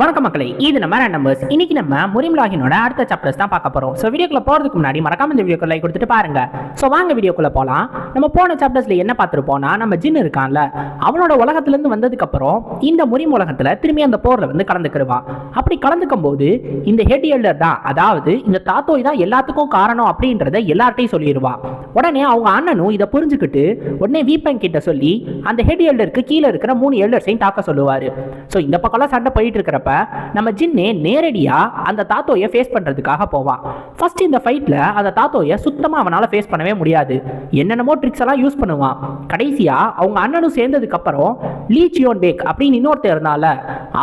வணக்கம் மக்களை இது நம்ம நம்பர்ஸ் இன்னைக்கு நம்ம முரிம் லாகினோட அடுத்த சாப்டர்ஸ் தான் பார்க்க போறோம். ஸோ வீடியோக்குள்ள போறதுக்கு முன்னாடி மறக்காம இந்த வீடியோக்கு லைக் கொடுத்துட்டு பாருங்க. ஸோ வாங்க வீடியோக்குள்ள போலாம். நம்ம போன சாப்டர்ஸ்ல என்ன பார்த்துருப்போம்னா நம்ம ஜின் இருக்கான்ல அவனோட உலகத்துல இருந்து வந்ததுக்கு அப்புறம் இந்த முரிம் உலகத்துல திரும்பி அந்த போர்ல வந்து கலந்துக்கிடுவான். அப்படி கலந்துக்கும் போது இந்த ஹெட் எல்டர் தான் அதாவது இந்த தாத்தோய் தான் எல்லாத்துக்கும் காரணம் அப்படின்றத எல்லார்ட்டையும் சொல்லிடுவான். உடனே அவங்க அண்ணனும் இதை புரிஞ்சுக்கிட்டு உடனே வீப்பன் கிட்ட சொல்லி அந்த ஹெட் எல்டருக்கு கீழே இருக்கிற மூணு எல்டர்ஸையும் தாக்க சொல்லுவாரு. ஸோ இந்த பக்கம்லாம் சண்டை போயிட்டு இருக்கிறப்ப நம்ம ஜின்னே நேரடியா அந்த தாத்தோயை ஃபேஸ் பண்றதுக்காக போவான் ஃபர்ஸ்ட் இந்த ஃபைட்ல அந்த தாத்தோயை சுத்தமாக அவனால ஃபேஸ் பண்ணவே முடியாது. என்னென்னமோ ட்ரிக்ஸ் எல்லாம் யூஸ் பண்ணுவான் கடைசியா அவங்க அண்ணனும் சேர்ந்ததுக்கப்புறம் லீச்சியோன் பேக் அப்படின்னு இன்னொருத்தர் இருந்தால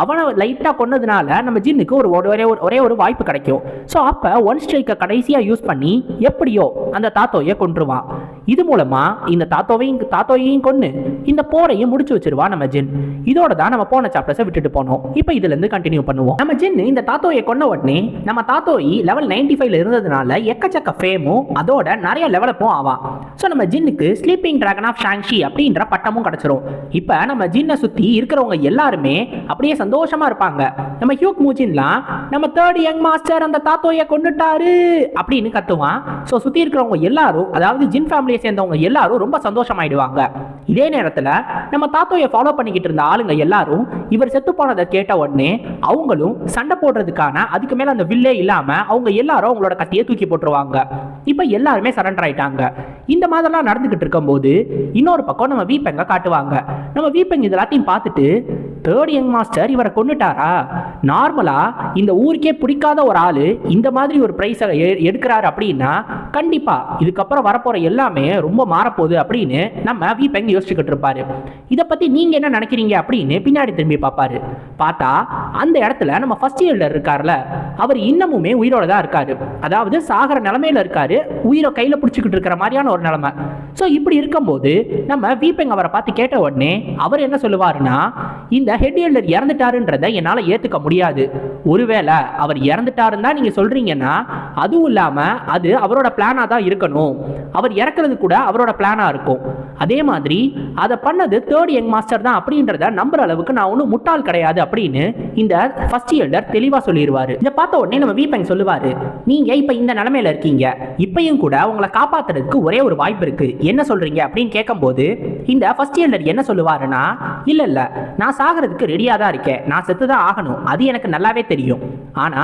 அவனை லைட்டாக கொன்னதுனால நம்ம ஜின்னுக்கு ஒரு ஒரே ஒரு ஒரே ஒரு வாய்ப்பு கிடைக்கும். ஸோ அப்போ ஒன் ஸ்ட்ரைக்கை கடைசியா யூஸ் பண்ணி எப்படியோ அந்த தாத்தோயை கொன்றுவான். இது மூலமா இந்த தாத்தோவையும் தாத்தாவையும் கொன்னு இந்த போரையும் முடிச்சு வச்சிருவா நம்ம ஜின். இதோட தான் நம்ம போன சாப்டர்ஸை விட்டுட்டு போனோம். இப்போ இதுல இருந்து கண்டினியூ பண்ணுவோம். நம்ம ஜின் இந்த தாத்தோயை கொன்ன உடனே நம்ம தாத்தோயி லெவல் 95 ஃபைவ்ல இருந்ததுனால எக்கச்சக்க ஃபேமும் அதோட நிறைய லெவலப்பும் ஆவா. ஸோ நம்ம ஜின்னுக்கு ஸ்லீப்பிங் டிராகன் ஆஃப் ஷாங்ஷி அப்படின்ற பட்டமும் கிடைச்சிரும். இப்போ நம்ம ஜின்னை சுத்தி இருக்கிறவங்க எல்லாருமே அப்படியே சந்தோஷமா இருப்பாங்க. நம்ம ஹியூக் மூச்சின்லாம் நம்ம தேர்ட் யங் மாஸ்டர் அந்த தாத்தோயை கொண்டுட்டாரு அப்படின்னு கத்துவான். ஸோ சுத்தி இருக்கிறவங்க எல்லாரும் அதாவது ஜின் ஃபேமிலி ஃபேமிலியை சேர்ந்தவங்க எல்லாரும் ரொம்ப சந்தோஷமாயிடுவாங்க. இதே நேரத்துல நம்ம தாத்தாவை ஃபாலோ பண்ணிக்கிட்டு இருந்த ஆளுங்க எல்லாரும் இவர் செத்து போனதை கேட்ட உடனே அவங்களும் சண்டை போடுறதுக்கான அதுக்கு மேல அந்த வில்லே இல்லாம அவங்க எல்லாரும் அவங்களோட கத்தியை தூக்கி போட்டுருவாங்க. இப்போ எல்லாருமே சரண்டர் ஆயிட்டாங்க. இந்த மாதிரிலாம் நடந்துகிட்டு இருக்கும்போது இன்னொரு பக்கம் நம்ம வீப்பெங்க காட்டுவாங்க. நம்ம வீப்பெங்க இது எல்லாத்தையும் பார்த்துட்டு தேர்ட் யங் மாஸ்டர் இவரை கொண்டுட்டாரா நார்மலா இந்த ஊருக்கே பிடிக்காத ஒரு ஆளு இந்த மாதிரி ஒரு ப்ரைஸை எடுக்கிறாரு அப்படின்னா கண்டிப்பா இதுக்கப்புறம் வரப்போற எல்லாமே ரொம்ப மாறப்போகுது அப்படின்னு நம்ம வி பெங் யோசிச்சுக்கிட்டு இருப்பாரு. இதை பத்தி நீங்க என்ன நினைக்கிறீங்க அப்படின்னு பின்னாடி திரும்பி பார்ப்பாரு. பார்த்தா அந்த இடத்துல நம்ம ஃபர்ஸ்ட் இயர்ல இருக்கார்ல அவர் இன்னமுமே உயிரோட தான் இருக்காரு. அதாவது சாகர நிலைமையில இருக்காரு. உயிரை கையில பிடிச்சிக்கிட்டு இருக்கிற மாதிரியான ஒரு நிலைமை. ஸோ இப்படி இருக்கும்போது நம்ம வீப்பெங் அவரை பார்த்து கேட்ட உடனே அவர் என்ன சொல்லுவாருன்னா இந்த ஹெட் எல்டர் இறந்துட்டாருன்றதை என்னால் ஏற்றுக்க முடியாது. ஒருவேளை அவர் இறந்துட்டாருன்னு தான் நீங்கள் சொல்கிறீங்கன்னா அதுவும் இல்லாமல் அது அவரோட பிளானாக தான் இருக்கணும். அவர் இறக்குறது கூட அவரோட பிளானாக இருக்கும். அதே மாதிரி அதை பண்ணது தேர்ட் யங் மாஸ்டர் தான் அப்படின்றத நம்புற அளவுக்கு நான் ஒன்றும் முட்டாள் கிடையாது அப்படின்னு இந்த ஃபர்ஸ்ட் இயர்டர் தெளிவாக சொல்லிடுவாரு இதை பார்த்த உடனே நம்ம வீப்பங் சொல்லுவாரு நீங்க இப்போ இந்த நிலமையில இருக்கீங்க. இப்பையும் கூட உங்களை காப்பாத்துறதுக்கு ஒரே ஒரு வாய்ப்பு இருக்கு. என்ன சொல்றீங்க? அப்படின்னு கேட்கும்போது இந்த ஃபர்ஸ்ட் இயர்டர் என்ன சொல்லுவாருன்னா இல்ல இல்ல நான் சாகிறதுக்கு ரெடியா தான் இருக்கேன். நான் செத்து தான் ஆகணும். அது எனக்கு நல்லாவே தெரியும். ஆனா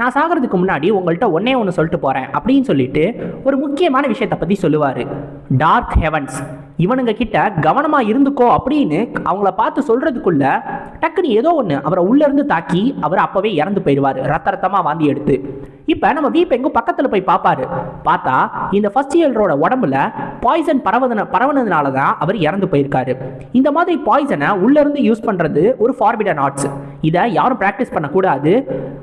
நான் சாகிறதுக்கு முன்னாடி உங்கள்கிட்ட ஒன்னே ஒன்று சொல்லிட்டு போறேன். அப்படின்னு சொல்லிட்டு ஒரு முக்கியமான விஷயத்தை பத்தி சொல்லுவாரு. டார்க் ஹெவன்ஸ் இவனுங்க கிட்ட கவனமாக இருந்துக்கோ அப்படின்னு அவங்கள பார்த்து சொல்றதுக்குள்ள டக்குன்னு ஏதோ ஒன்று அவரை உள்ளேருந்து தாக்கி அவர் அப்போவே இறந்து போயிடுவாரு. ரத்த ரத்தமாக வாந்தி எடுத்து. இப்ப நம்ம வீப்பெங்கும் பக்கத்துல போய் பார்ப்பாரு பார்த்தா இந்த ஃபர்ஸ்ட் இயரோட உடம்புல பாய்சன் பரவதன பரவனதுனால தான் அவர் இறந்து போயிருக்காரு. இந்த மாதிரி பாய்சனை உள்ள இருந்து யூஸ் பண்றது ஒரு ஃபார்பிடன் ஆர்ட்ஸ் இதை யாரும் ப்ராக்டிஸ் பண்ணக்கூடாது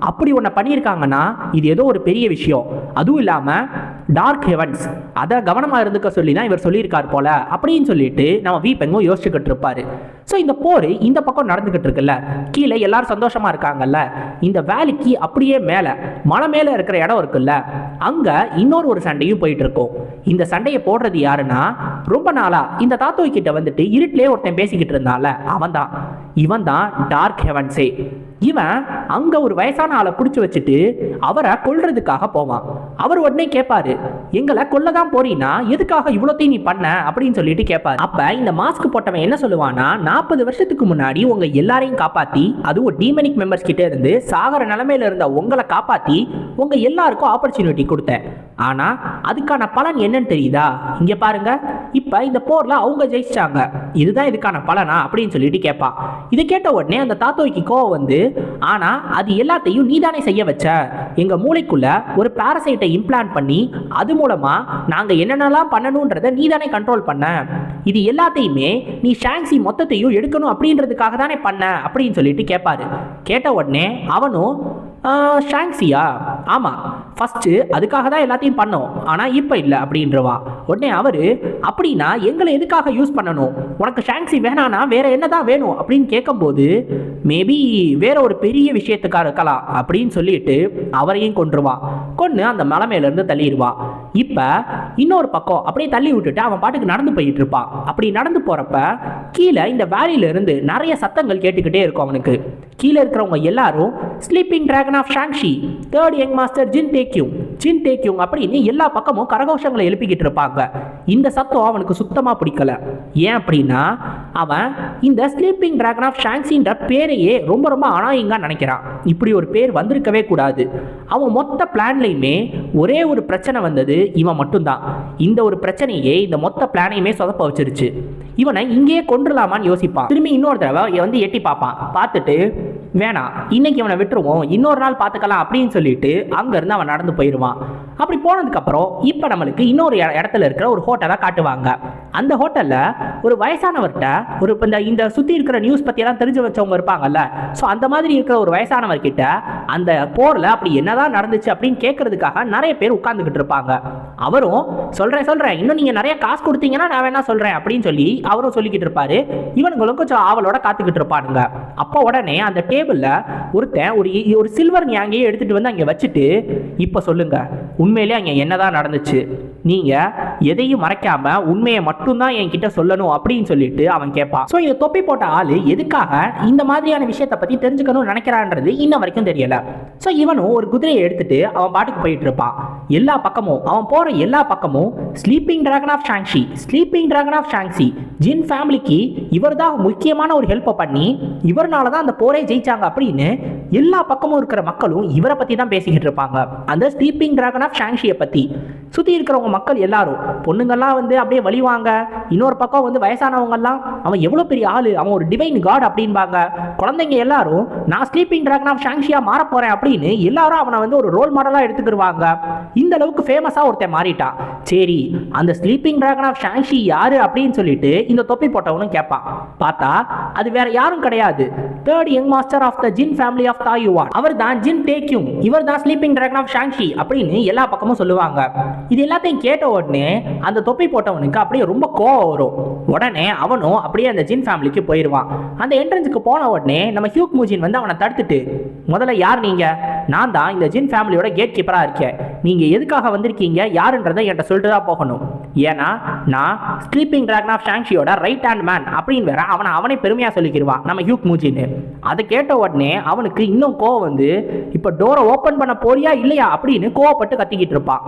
அப்படி ஒன்று பண்ணியிருக்காங்கன்னா இது ஏதோ ஒரு பெரிய விஷயம். அதுவும் இல்லாமல் டார்க் ஹெவன்ஸ் அதை கவனமாக இருந்துக்க சொல்லி தான் இவர் சொல்லியிருக்கார் போல. அப்படின்னு சொல்லிட்டு நம்ம வீப்பெங்கும் யோசிச்சுக்கிட்டு இருப்பாரு. ஸோ இந்த போர் இந்த பக்கம் நடந்துக்கிட்டு இருக்குல்ல. கீழே எல்லாரும் சந்தோஷமா இருக்காங்கல்ல. இந்த வேலைக்கு அப்படியே மேலே மலை மேலே இருக்கிற இடம் இருக்குல்ல அங்கே இன்னொரு ஒரு சண்டையும் போயிட்டு இருக்கும் இந்த சண்டையை போடுறது யாருன்னா ரொம்ப நாளா இந்த தாத்தோய் கிட்ட வந்துட்டு இருட்டிலே ஒருத்தன் பேசிக்கிட்டு இருந்தால அவன் தான் இவன் தான் டார்க் ஹெவன்ஸே இவன் அங்க ஒரு வயசான ஆளை பிடிச்சி வச்சுட்டு அவரை கொல்றதுக்காக போவான். அவர் உடனே கேட்பாரு எங்களை கொல்லதான் போறீன்னா எதுக்காக இவ்வளோத்தையும் நீ பண்ண? அப்படின்னு சொல்லிட்டு கேட்பாரு அப்ப இந்த மாஸ்க் போட்டவன் என்ன சொல்லுவானா நாற்பது வருஷத்துக்கு முன்னாடி உங்க எல்லாரையும் காப்பாத்தி அதுவும் டீமனிக் மெம்பர்ஸ் கிட்ட இருந்து சாகர நிலைமையில இருந்த உங்களை காப்பாத்தி உங்க எல்லாருக்கும் ஆப்பர்ச்சுனிட்டி கொடுத்தேன். ஆனா அதுக்கான பலன் என்னன்னு தெரியுதா? இங்க பாருங்க. இப்ப இந்த போர்ல அவங்க ஜெயிச்சிட்டாங்க. இதுதான் இதுக்கான பலனா? அப்படின்னு சொல்லிட்டு கேட்பான் இதை கேட்ட உடனே அந்த தாத்தோய்க்கு கோவம் வந்து ஆனா அது எல்லாத்தையும் நீதானே செய்ய வச்ச? எங்க மூளைக்குள்ள ஒரு பாரசைட்டை இம்ப்ளான்ட் பண்ணி அது மூலமா நாங்க என்னென்னலாம் பண்ணணுன்றதை நீதானே கண்ட்ரோல் பண்ண. இது எல்லாத்தையுமே நீ ஷாங்ஸி மொத்தத்தையும் எடுக்கணும் அப்படின்றதுக்காக தானே பண்ண அப்படின்னு சொல்லிட்டு கேட்பாரு கேட்ட உடனே அவனும் ஷாங்ஸியா ஆமாம் ஃபஸ்ட்டு அதுக்காக தான் எல்லாத்தையும் பண்ணோம். ஆனால் இப்போ இல்லை அப்படின்றவா. உடனே அவர் அப்படின்னா எங்களை எதுக்காக யூஸ் பண்ணணும்? உனக்கு ஷாங்ஸி வேணானா வேற என்ன தான் வேணும்? அப்படின்னு கேட்கும்போது மேபி வேற ஒரு பெரிய விஷயத்துக்காக இருக்கலாம் அப்படின்னு சொல்லிட்டு அவரையும் கொன்றுவா. கொன்று அந்த மலை மேலேருந்து தள்ளிடுவா. இப்போ இன்னொரு பக்கம் அப்படியே தள்ளி விட்டுட்டு அவன் பாட்டுக்கு நடந்து போயிட்டு இருப்பான். அப்படி நடந்து போகிறப்ப கீழே இந்த வேலியிலிருந்து நிறைய சத்தங்கள் கேட்டுக்கிட்டே இருக்கும் அவனுக்கு. கீழே இருக்கிறவங்க எல்லாரும் sleeping dragon of Shangshi third young master Jin Taekyung Jin Taekyung அப்படின்னு எல்லா பக்கமும் கரகோஷங்களை எழுப்பிக்கிட்டு இருப்பாங்க. இந்த சத்தம் அவனுக்கு சுத்தமாக பிடிக்கல. ஏன் அப்படின்னா அவன் இந்த ஸ்லீப்பிங் டிராகன் ஆஃப் ஷாங்ஷின்ற பேரையே ரொம்ப ரொம்ப அனாயிங்கா நினைக்கிறான். இப்படி ஒரு பேர் வந்திருக்கவே கூடாது. அவன் மொத்த பிளான்லையுமே ஒரே ஒரு பிரச்சனை வந்தது இவன் மட்டும்தான். இந்த ஒரு பிரச்சனையே இந்த மொத்த பிளானையுமே சொதப்ப வச்சிருச்சு. இவனை இங்கேயே கொண்டுலாமான்னு யோசிப்பான். திரும்பி இன்னொரு தடவை வந்து எட்டி பார்ப்பான். பார்த்துட்டு வேணாம் இன்னைக்கு இவனை விட்டுருவோம். இன்னொரு நாள் பார்த்துக்கலாம் அப்படின்னு சொல்லிட்டு அங்கேருந்து அவன் நடந்து போயிடுவான் அப்படி போனதுக்கப்புறம் இப்போ நம்மளுக்கு இன்னொரு இடத்துல இருக்கிற ஒரு ஹோட்டலை காட்டுவாங்க. அந்த ஹோட்டலில் ஒரு வயசானவர்கிட்ட ஒரு இப்போ இந்த இந்த சுற்றி இருக்கிற நியூஸ் பற்றியெல்லாம் தெரிஞ்சு வச்சவங்க இருப்பாங்கல்ல. ஸோ அந்த மாதிரி இருக்கிற ஒரு வயசானவர்கிட்ட அந்த போரில் அப்படி என்னதான் நடந்துச்சு அப்படின்னு கேட்கறதுக்காக நிறைய பேர் உட்காந்துக்கிட்டு இருப்பாங்க. அவரும் சொல்கிறேன் சொல்கிறேன் இன்னும் நீங்கள் நிறைய காசு கொடுத்தீங்கன்னா நான் வேணா சொல்கிறேன் அப்படின்னு சொல்லி அவரும் சொல்லிக்கிட்டு இருப்பாரு. இவனுங்களும் கொஞ்சம் ஆவலோட காத்துக்கிட்டு இருப்பானுங்க. அப்போ உடனே அந்த டேபிளில் ஒருத்தன் ஒரு ஒரு சில்வர் ஞாங்கியை எடுத்துட்டு வந்து அங்கே வச்சுட்டு இப்போ சொல்லுங்க உண்மையிலே அங்கே என்னதான் நடந்துச்சு? நீங்கள் எதையும் மறைக்காம உண்மையை மட்டும்தான் என்கிட்ட சொல்லணும் அப்படின்னு சொல்லிட்டு அவன் கேட்பான். ஸோ இந்த தொப்பி போட்ட ஆளு எதுக்காக இந்த மாதிரியான விஷயத்தை பற்றி தெரிஞ்சுக்கணும்னு நினைக்கிறான்றது இன்ன வரைக்கும் தெரியல. ஸோ இவனும் ஒரு குதிரையை எடுத்துட்டு அவன் பாட்டுக்கு போயிட்டு இருப்பான். எல்லா பக்கமும் அவன் போற எல்லா பக்கமும் sleeping dragon of Shangshi sleeping dragon of Shangshi Jin ஃபேமிலிக்கு இவர் தான் முக்கியமான ஒரு ஹெல்ப்பை பண்ணி இவர்னால தான் அந்த போரே ஜெயிச்சாங்க அப்படின்னு எல்லா பக்கமும் இருக்கிற மக்களும் இவரை பத்தி தான் பேசிக்கிட்டு இருப்பாங்க. அந்த ஸ்லீப்பிங் டிராகன் ஆஃப் ஷாங்ஷியை பத்தி சுத்தி இருக்கிறவங்க மக்கள் எல்லாரும் பொண்ணுங்கள்லாம் வந்து அப்படியே வழிவாங்க. இன்னொரு பக்கம் வந்து வயசானவங்கெல்லாம் அவன் எவ்வளோ பெரிய ஆளு அவன் ஒரு டிவைன் காட் அப்படின்பாங்க. குழந்தைங்க எல்லாரும் நான் ஸ்லீப்பிங் ட்ராகன் ஆஃப் ஷாங்ஷியாக மாற போறேன் அப்படின்னு எல்லாரும் அவனை வந்து ஒரு ரோல் மாடலா எடுத்துக்கிடுவாங்க இந்த அளவுக்கு ஃபேமஸாக ஒருத்தன் மாறிட்டான். சரி அந்த ஸ்லீப்பிங் டிராகன் ஆஃப் ஷாங்ஷி யாரு அப்படின்னு சொல்லிட்டு இந்த தொப்பி போட்டவனும் கேட்பான். பார்த்தா அது வேற யாரும் கிடையாது. Third young master of the Jin family of Taiyuan அவர் தான் ஜின் டேக்யூம் இவர் தான் ஸ்லீப்பிங் டிராகன் ஆஃப் ஷாங்ஷி அப்படின்னு எல்லா பக்கமும் சொல்லுவாங்க. இது எல்லாத்தையும் கேட்ட உடனே அந்த தொப்பி போட்டவனுக்கு அப்படியே ரொம்ப கோவம் வரும். உடனே அவனும் அப்படியே அந்த ஜின் ஃபேமிலிக்கு போயிடுவான் அந்த என்ட்ரன்ஸுக்கு போன உடனே நம்ம ஹியூக் மூஜின் வந்து அவனை தடுத்துட்டு முதல்ல யார் நீங்க? நான் தான் இந்த ஜின் ஃபேமிலியோட கேட் கீப்பராக இருக்கேன். நீங்க எதுக்காக வந்திருக்கீங்க? யாருன்றதை என்கிட்ட சொல்லி. சொல்லிட்டு தான் போகணும். ஏன்னா நான் ஸ்லீப்பிங் டிராகன் ஆஃப் ஷாங்ஷியோட ரைட் ஹேண்ட் மேன் அப்படின்னு வேற அவனை அவனே பெருமையா சொல்லிக்கிடுவான் நம்ம ஹியூக் மூஜின்னு அதை கேட்ட உடனே அவனுக்கு இன்னும் கோவம் வந்து இப்போ டோரை ஓப்பன் பண்ண போறியா இல்லையா? அப்படின்னு கோவப்பட்டு கத்திக்கிட்டு இருப்பான்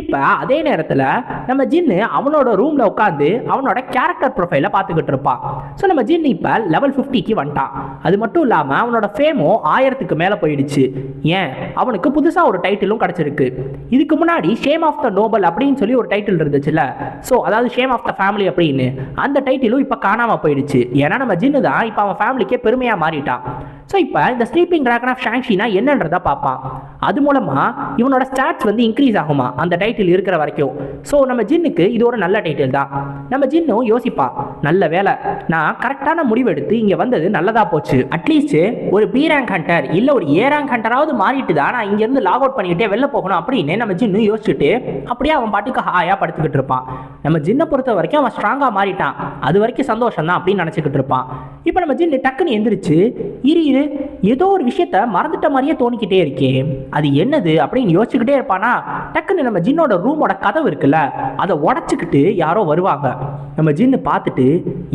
இப்போ அதே நேரத்தில் நம்ம ஜின்னு அவனோட ரூம்ல உட்காந்து அவனோட கேரக்டர் ப்ரொஃபைலை பார்த்துக்கிட்டு இருப்பான் ஸோ நம்ம ஜின் இப்போ லெவல் ஃபிஃப்டிக்கு வந்துட்டான். அது மட்டும் இல்லாமல் அவனோட ஃபேமும் ஆயிரத்துக்கு மேலே போயிடுச்சு. ஏன்? அவனுக்கு புதுசாக ஒரு டைட்டிலும் கிடச்சிருக்கு. இதுக்கு முன்னாடி ஷேம் ஆஃப் த நோபல் அப்படின்னு சொல்லி ஒரு டைட்டில் இருந்துச்சுல்ல. ஸோ அதாவது ஷேம் ஆஃப் த ஃபேமிலி அப்படின்னு. அந்த டைட்டிலும் இப்போ காணாமல் போயிடுச்சு. ஏன்னா நம்ம ஜின்னு தான் இப்போ அவன் ஃபேமிலிக்கே பெருமையாக மாறிட்டான். ஸோ இப்போ இந்த ஸ்லீப்பிங் ட்ராகன் ஆஃப் ஷாங்ஷினா என்னன்றதை பார்ப்பான். அது மூலமாக இவனோட ஸ்டாட்ஸ் வந்து இன்க்ரீஸ் ஆகுமா? அந்த டைட்டில் இருக்கிற வரைக்கும். ஸோ நம்ம ஜின்னுக்கு இது ஒரு நல்ல டைட்டில் தான். நம்ம ஜின்னும் யோசிப்பான் நல்ல வேலை. நான் கரெக்டான முடிவெடுத்து இங்கே வந்தது நல்லதா போச்சு. அட்லீஸ்ட் ஒரு பி ரேங்க் ஹண்டர் இல்லை ஒரு ஏ ரேங்க் ஹண்டராவது மாறிட்டு தான் நான் இங்கேருந்து லாக் அவுட் பண்ணிக்கிட்டே வெளில போகணும் அப்படின்னு நம்ம ஜின்னு யோசிச்சுட்டு அப்படியே அவன் பாட்டுக்கு ஹாயாக படுத்துக்கிட்டு இருப்பான். நம்ம ஜின்னை பொறுத்த வரைக்கும் அவன் ஸ்ட்ராங்காக மாறிட்டான். அது வரைக்கும் சந்தோஷம் தான் அப்படின்னு நினச்சிக்கிட்டு இருப்பான். இப்போ நம்ம ஜின்னு டக்குன்னு எந்திரிச்சு இரு இரு ஏதோ ஒரு விஷயத்த மறந்துட்ட மாதிரியே தோணிக்கிட்டே இருக்கே. அது என்னது அப்படின்னு யோசிச்சுக்கிட்டே இருப்பானா? டக்குன்னு நம்ம ஜின்னோட ரூமோட கதவு இருக்குல்ல அதை உடச்சிக்கிட்டு யாரோ வருவாங்க. நம்ம ஜின்னு பார்த்துட்டு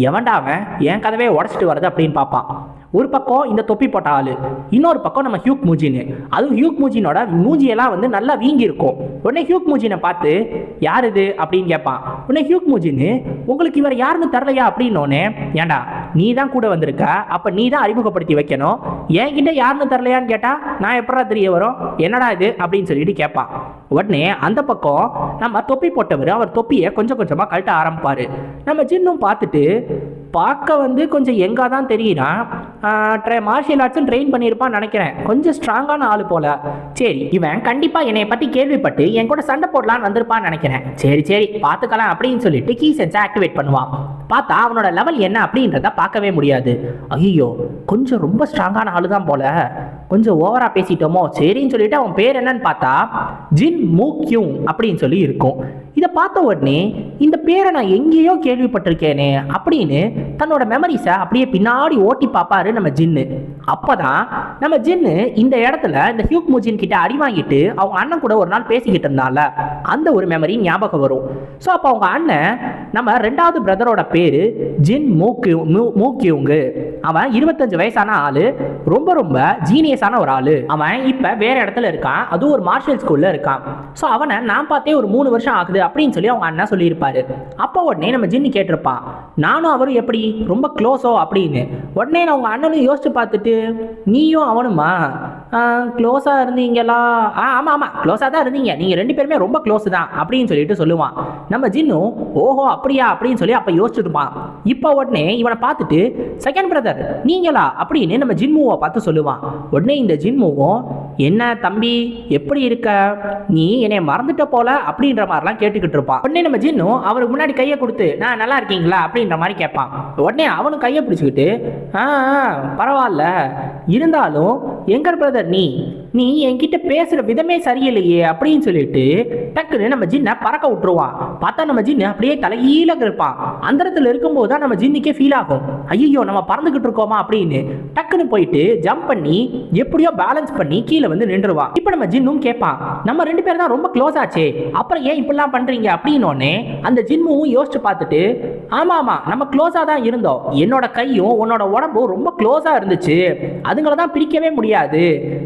எவன்டா அவன்? என் கதவே உடச்சிட்டு வருது அப்படின்னு பார்ப்பான். ஒரு பக்கம் இந்த தொப்பி போட்ட ஆள் இன்னொரு பக்கம் நம்ம ஹியூக் மூஜின்னு. அதுவும் ஹியூக் மூஜினோட மூஞ்சியெல்லாம் வந்து நல்லா வீங்கி இருக்கும். உடனே ஹியூக் மூஜினை பார்த்து யார் இது? அப்படின்னு கேட்பான் உடனே ஹியூக் மூஜின்னு உங்களுக்கு இவர் யாருன்னு தரலையா? அப்படின்னோடனே ஏன்டா நீ தான் கூட வந்திருக்க. அப்போ நீ தான் அறிமுகப்படுத்தி வைக்கணும். என்கிட்ட யாருன்னு தரலையான்னு கேட்டால் நான் எப்படா தெரிய வரும்? என்னடா இது? அப்படின்னு சொல்லிட்டு கேட்பான் உடனே அந்த பக்கம் நம்ம தொப்பி போட்டவர் அவர் தொப்பியை கொஞ்சம் கொஞ்சமாக கழட்ட ஆரம்பிப்பார். நம்ம ஜின்னும் பார்த்துட்டு பார்க்க வந்து கொஞ்சம் எங்கே தான் தெரியுனா ட்ரை மார்ஷியல் ஆர்ட்ஸும் ட்ரெயின் பண்ணியிருப்பான்னு நினைக்கிறேன். கொஞ்சம் ஸ்ட்ராங்கான ஆள் போல. சரி இவன் கண்டிப்பாக என்னை பற்றி கேள்விப்பட்டு என் கூட சண்டை போடலான்னு வந்திருப்பான்னு நினைக்கிறேன். சரி சரி பார்த்துக்கலாம் அப்படின்னு சொல்லிட்டு கீ சென்ஸை ஆக்டிவேட் பண்ணுவான். பார்த்தா அவனோட லெவல் என்ன அப்படின்றத பார்க்கவே முடியாது. ஐயோ கொஞ்சம் ரொம்ப ஸ்ட்ராங்கான ஆளு தான் போல. கொஞ்சம் ஓவராக பேசிட்டோமோ? சரின்னு சொல்லிட்டு அவன் பேர் என்னன்னு பார்த்தா ஜின் மூக்யூங் அப்படின்னு சொல்லி இருக்கும். இதை பார்த்த உடனே இந்த பேரை நான் எங்கேயோ கேள்விப்பட்டிருக்கேனே அப்படின்னு தன்னோட மெமரிஸை அப்படியே பின்னாடி ஓட்டி பார்ப்பாரு நம்ம ஜின்னு. அப்பதான் நம்ம ஜின்னு இந்த இடத்துல இந்த ஹியூக் மூஜின் கிட்ட அடி வாங்கிட்டு அவங்க அண்ணன் கூட ஒரு நாள் பேசிக்கிட்டு இருந்தால அந்த ஒரு மெமரி ஞாபகம் வரும். ஸோ அப்போ அவங்க அண்ணன் நம்ம ரெண்டாவது பிரதரோட பேரு ஜின் மூக்கு மூ- அவன் இருபத்தஞ்சு வயசான ஆளு ரொம்ப ரொம்ப ஜீனியஸான ஒரு ஆளு. அவன் இப்ப வேற இடத்துல இருக்கான். அதுவும் ஒரு மார்ஷல் ஸ்கூல்ல இருக்கான். ஸோ அவனை நான் பார்த்தே ஒரு மூணு வருஷம் ஆகுது அப்படின்னு சொல்லி அவங்க அண்ணன் சொல்லியிருப்பாரு. அப்போ உடனே நம்ம ஜின்னு கேட்டிருப்பான் நானும் அவரும் எப்படி? ரொம்ப க்ளோஸோ அப்படின்னு. உடனே நான் உங்க அண்ணனும் யோசிச்சு பார்த்துட்டு நீயும் அவனுமா? க்ளோஸாக இருந்தீங்களா? ஆ ஆமாம் ஆமாம் க்ளோஸாக தான் இருந்தீங்க. நீங்கள் ரெண்டு பேருமே ரொம்ப க்ளோஸ் தான் அப்படின்னு சொல்லிட்டு சொல்லுவான். நம்ம ஜின்னும் ஓஹோ அப்படியா? அப்படின்னு சொல்லி அப்போ யோசிச்சுட்டுப்பான் இப்போ உடனே இவனை பார்த்துட்டு செகண்ட் பிரதர் நீங்களா? அப்படின்னு நம்ம ஜின்முவை பார்த்து சொல்லுவான். உடனே இந்த ஜின்முவும் என்ன தம்பி எப்படி இருக்க? நீ என்னை மறந்துட்ட போல? அப்படின்ற மாதிரிலாம் கேட்டுக்கிட்டு இருப்பான். உடனே நம்ம ஜின்னும் அவருக்கு முன்னாடி கையை கொடுத்து நான் நல்லா இருக்கீங்களா? அப்படின்ற மாதிரி கேட்பான். உடனே அவனும் கையை பிடிச்சிக்கிட்டு ஆ ஆ, பரவாயில்ல. இருந்தாலும் எங்கர் பிரதர் நீ நீ என்கிட்ட பேசுற விதமே சரியில்லையே அப்படின்னு சொல்லிட்டு டக்குன்னு நம்ம ஜின்னை பறக்க விட்டுருவான் பார்த்தா நம்ம ஜின்னு அப்படியே தலையில இருப்பான் அந்தரத்துல இருக்கும்போது தான் நம்ம ஜின்னுக்கே ஃபீல் ஆகும். ஐயோ நம்ம பறந்துகிட்டு இருக்கோமா அப்படின்னு டக்குன்னு போயிட்டு ஜம்ப் பண்ணி எப்படியோ பேலன்ஸ் பண்ணி கீழே வந்து நின்றுவான் இப்போ நம்ம ஜின்னும் கேட்பான் நம்ம ரெண்டு பேரும் தான் ரொம்ப க்ளோஸ் ஆச்சே அப்புறம் ஏன் இப்படிலாம் பண்றீங்க? அப்படின்னோடனே அந்த ஜின்முவும் யோசிச்சு பார்த்துட்டு ஆமா ஆமா நம்ம க்ளோஸா தான் இருந்தோம். என்னோட கையும் உன்னோட உடம்பும் ரொம்ப க்ளோஸா இருந்துச்சு. அதுங்களை தான் பிரிக்கவே முடியாது.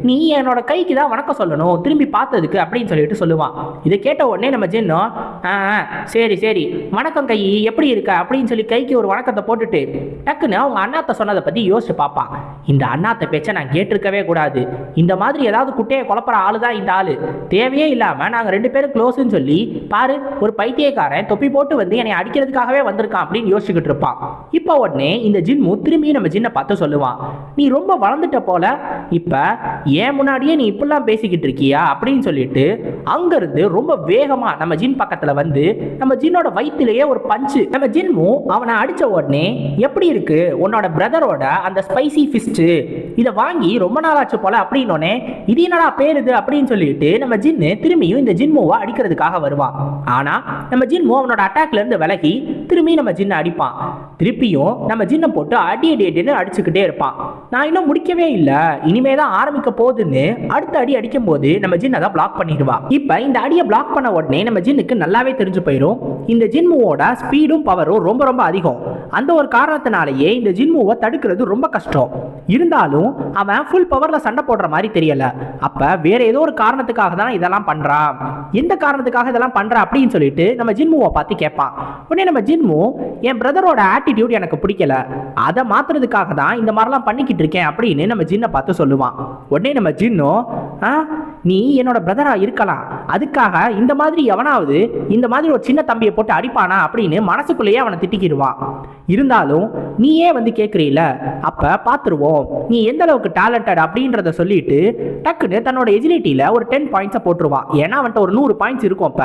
நீ என்னோட கைக்கு தான் வணக்கம் சொல்லணும். திரும்பி பார்த்ததுக்கு அப்படின்னு சொல்லிட்டு சொல்லுவான். இதை கேட்ட உடனே நம்ம ஜின்னும் "ஆ, சரி சரி. வணக்கம் கை எப்படி இருக்க? அப்படின்னு சொல்லி கைக்கு ஒரு வணக்கத்தை போட்டுட்டு டக்குன்னு அவங்க அண்ணாத்த சொன்னதை பத்தி யோசிச்சு பார்ப்பான். இந்த அண்ணாத்த பேச்சை நான் கேட்டிருக்கவே கூடாது. இந்த மாதிரி ஏதாவது குட்டையை குழப்புற ஆளு தான் இந்த ஆளு. தேவையே இல்லாம நாங்க ரெண்டு பேரும் க்ளோஸ்னு சொல்லி பாரு ஒரு பைத்தியக்காரன் தொப்பி போட்டு வந்து என்னை அடிக்கிறதுக்காகவே வந்திருக்கான் அப்படின்னு யோசிச்சுக்கிட்டு இருப்பான். இப்போ உடனே இந்த ஜின்மு திரும்பி நம்ம ஜின்னை பார்த்து சொல்லுவான். நீ ரொம்ப வளர்ந்துட்ட போல. இப்ப ஏன் முன்னாடி முன்னாடியே நீ இப்படிலாம் பேசிக்கிட்டு இருக்கியா? அப்படின்னு சொல்லிட்டு அங்கிருந்து ரொம்ப வேகமாக நம்ம ஜின் பக்கத்துல வந்து நம்ம ஜின்னோட வயிற்றுலேயே ஒரு பஞ்சு நம்ம ஜின்மும் அவனை அடிச்ச உடனே எப்படி இருக்கு? உன்னோட பிரதரோட அந்த ஸ்பைசி ஃபிஸ்ட்டு இதை வாங்கி ரொம்ப நாளாச்சு போல அப்படின்னோடனே இது என்னடா பேர் இது? அப்படின்னு சொல்லிட்டு நம்ம ஜின்னு திரும்பியும் இந்த ஜின்முவை அடிக்கிறதுக்காக வருவான். ஆனா நம்ம ஜின்மு அவனோட அட்டாக்ல இருந்து விலகி திரும்பி நம்ம ஜின்னை அடிப்பான். திருப்பியும் நம்ம ஜின்னை போட்டு அடி அடி அடின்னு அடிச்சுக்கிட்டே இருப்பான். நான் இன்னும் முடிக்கவே இல்லை. இனிமே தான் ஆரம்பிக்க போகுதுன்னு அடுத்த அடி அடிக்கும் போது நம்ம ஜின் அதை பிளாக் பண்ணிடுவா. இப்போ இந்த அடியை பிளாக் பண்ண உடனே நம்ம ஜின்னுக்கு நல்லாவே தெரிஞ்சு போயிடும் இந்த ஜின்முவோட ஸ்பீடும் பவரும் ரொம்ப ரொம்ப அதிகம். அந்த ஒரு காரணத்தினாலேயே இந்த ஜின்முவை தடுக்கிறது ரொம்ப கஷ்டம். இருந்தாலும் அவன் ஃபுல் பவர்ல சண்டை போடுற மாதிரி தெரியல. அப்ப வேற ஏதோ ஒரு காரணத்துக்காக தான் இதெல்லாம் பண்றான். எந்த காரணத்துக்காக இதெல்லாம் பண்ணுறான் அப்படின்னு சொல்லிட்டு நம்ம ஜின்முவை பார்த்து கேட்பான். உடனே நம்ம ஜின்மு என் பிரதரோட ஆட்டிடியூட் எனக்கு பிடிக்கல. அதை மாத்துறதுக்காக தான் இந்த மாதிரிலாம் பண்ணிக்கிட்டு இருக்கேன் அப்படின்னு நம்ம ஜின்னை பார்த்து சொல்லுவான். உடனே நம்ம ஜின்னும் ஆ நீ என்னோட பிரதரா இருக்கலாம். அதுக்காக இந்த மாதிரி எவனாவது இந்த மாதிரி ஒரு சின்ன தம்பியை போட்டு அடிப்பானா? அப்படின்னு மனசுக்குள்ளேயே அவனை திட்டிக்கிடுவான். இருந்தாலும் நீயே வந்து கேட்குறீல அப்ப பார்த்துருவோம் நீ எந்த அளவுக்கு டேலண்டட் அப்படின்றத சொல்லிட்டு டக்குன்னு தன்னோட எஜிலிட்டியில ஒரு டென் பாயிண்ட்ஸை போட்டுருவான். ஏன்னா அவன்கிட்ட ஒரு நூறு பாயிண்ட்ஸ் இருக்கும் அப்ப.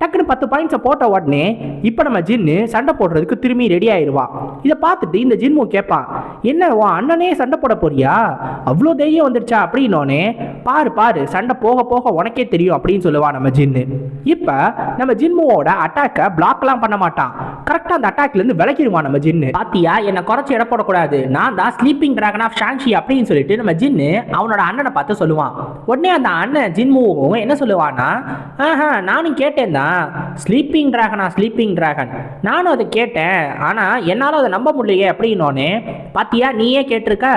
டக்குன்னு பத்து பாயிண்ட்ஸை போட்ட உடனே இப்போ நம்ம ஜின்னு சண்டை போடுறதுக்கு திரும்பி ரெடி ஆயிடுவான் இதை பார்த்துட்டு இந்த ஜின்மு கேட்பான் என்ன உன் அண்ணனே சண்டை சண்டை போட போறியா? அவ்வளோ தைரியம் வந்துருச்சா? அப்படின்னோடனே பாரு பாரு சண்டை போக போக உனக்கே தெரியும் அப்படின்னு சொல்லுவான் நம்ம ஜின்னு. இப்போ நம்ம ஜின்முவோட அட்டாக்கை பிளாக்லாம் பண்ண மாட்டான். கரெக்டாக அந்த அட்டாக்ல இருந்து நம்ம ஜின்னு. பாத்தியா என்னை குறைச்சி இட போடக்கூடாது. நான் தான் ஸ்லீப்பிங் டிராகன் ஆஃப் ஷாங்ஷி அப்படின்னு சொல்லிட்டு நம்ம ஜின்னு அவனோட அண்ணனை பார்த்து சொல்லுவான். உடனே அந்த அண்ணன் ஜின்முவும் என்ன சொல்லுவான்னா ஆஹா நானும் கேட்டேன் தான். ஸ்லீப்பிங் டிராகனா ஸ்லீப்பிங் டிராகன் நானும் அதை கேட்டேன். ஆனா என்னால் அதை நம்ப முடியலையே அப்படின்னோடனே பாத்தியா நீயே கேட்டிருக்க?